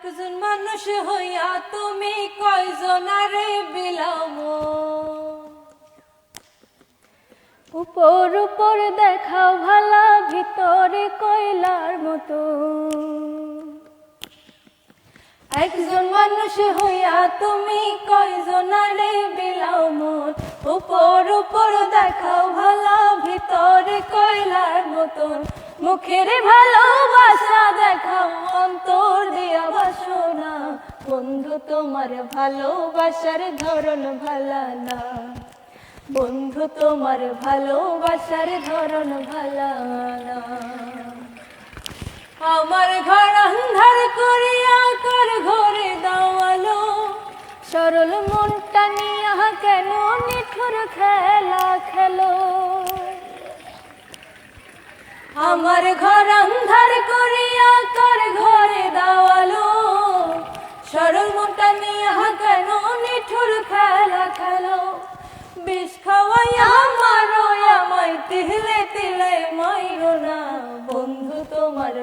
একজন মানুষ হইয়া তুমি কয়জনারে বিলাম? উপর উপর দেখাও ভালা, ভিতরে কয়লার মতো। একজন মানুষ হইয়া তুমি কয়জনারে বিলাও মন উপর উপর দেখাও ভালা, ভিতরে কয়লার মতন মুখের ভালোবাসা দেখাও তোমার ভালোবাসার ধরন ভালা না। বন্ধু, তোমার ভালোবাসার ধরন ভালা না। আমার ঘর অন্ধার করিয়া কর ঘরে দাওয়ালো। সরল মনটা নিয়া কেন নিঠুর খেলা খেলো? আমার ঘর অন্ধার